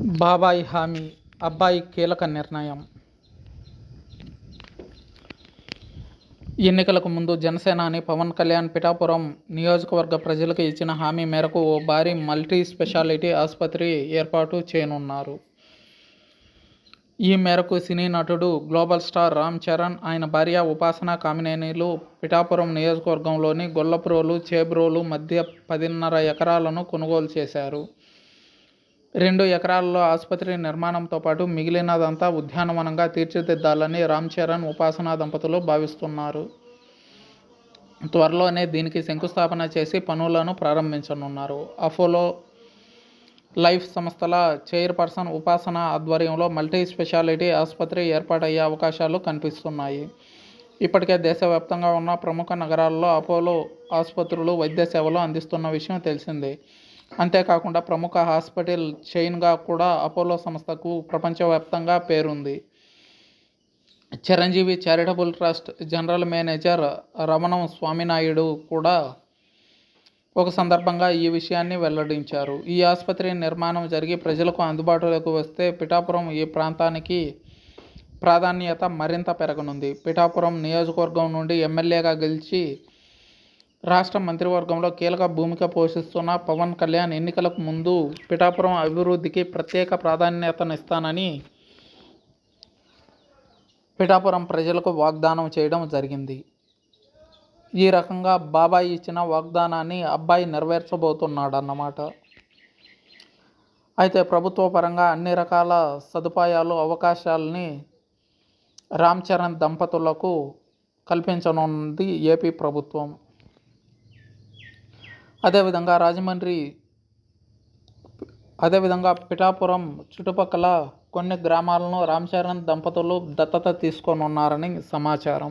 బాబాయి హామీ అబ్బాయి కీలక నిర్ణయం. ఎన్నికలకు ముందు జనసేనాని పవన్ కళ్యాణ్ పిఠాపురం నియోజకవర్గ ప్రజలకు ఇచ్చిన హామీ మేరకు ఓ భారీ మల్టీ స్పెషాలిటీ ఆసుపత్రి ఏర్పాటు చేయనున్నారు. ఈ మేరకు సినీ నటుడు గ్లోబల్ స్టార్ రామ్ చరణ్ ఆయన భార్య ఉపాసన కామినేనిలు పిఠాపురం నియోజకవర్గంలోని గొల్లప్రోలు చేబ్రోలు మధ్య పదిన్నర ఎకరాలను కొనుగోలు చేశారు. రెండు ఎకరాల్లో ఆసుపత్రి నిర్మాణంతో పాటు మిగిలినదంతా ఉద్యానవనంగా తీర్చిదిద్దాలని రామ్ చరణ్ ఉపాసన దంపతులు భావిస్తున్నారు. త్వరలోనే దీనికి శంకుస్థాపన చేసి పనులను ప్రారంభించనున్నారు. అపోలో లైఫ్ సంస్థల చైర్పర్సన్ ఉపాసన ఆధ్వర్యంలో మల్టీ స్పెషాలిటీ ఆసుపత్రి ఏర్పాటయ్యే అవకాశాలు కనిపిస్తున్నాయి. ఇప్పటికే దేశవ్యాప్తంగా ఉన్న ప్రముఖ నగరాల్లో అపోలో ఆసుపత్రులు వైద్య సేవలు అందిస్తున్న విషయం తెలిసిందే. అంతేకాకుండా ప్రముఖ హాస్పిటల్ చైన్గా కూడా అపోలో సంస్థకు ప్రపంచవ్యాప్తంగా పేరుంది. Chiranjeevi charitable trust general manager Ramanam Swaminaidu కూడా ఒక సందర్భంగా ఈ విషయాన్ని వెల్లడించారు. ఈ ఆసుపత్రి నిర్మాణం జరిగి ప్రజలకు అందుబాటులోకి వస్తే పిఠాపురం ఈ ప్రాంతానికి ప్రాధాన్యత మరింత పెరగనుంది. పిఠాపురం నియోజకవర్గం నుండి ఎమ్మెల్యేగా గెలిచి రాష్ట్ర మంత్రివర్గంలో కీలక భూమిక పోషిస్తున్న పవన్ కళ్యాణ్ ఎన్నికలకు ముందు పిఠాపురం అభివృద్ధికి ప్రత్యేక ప్రాధాన్యతనిస్తానని పిఠాపురం ప్రజలకు వాగ్దానం చేయడం జరిగింది. ఈ రకంగా బాబాయ్ ఇచ్చిన వాగ్దానాన్ని అబ్బాయి నెరవేర్చబోతున్నాడన్నమాట. అయితే ప్రభుత్వ పరంగా అన్ని రకాల సదుపాయాలు అవకాశాలని రామ్ చరణ్ దంపతులకు కల్పించనున్నది ఏపీ ప్రభుత్వం. అదేవిధంగా రాజమండ్రి అదేవిధంగా పిఠాపురం చుట్టుపక్కల కొన్ని గ్రామాలను రామ్ చరణ్ దంపతులు దత్తత తీసుకోనున్నారని సమాచారం.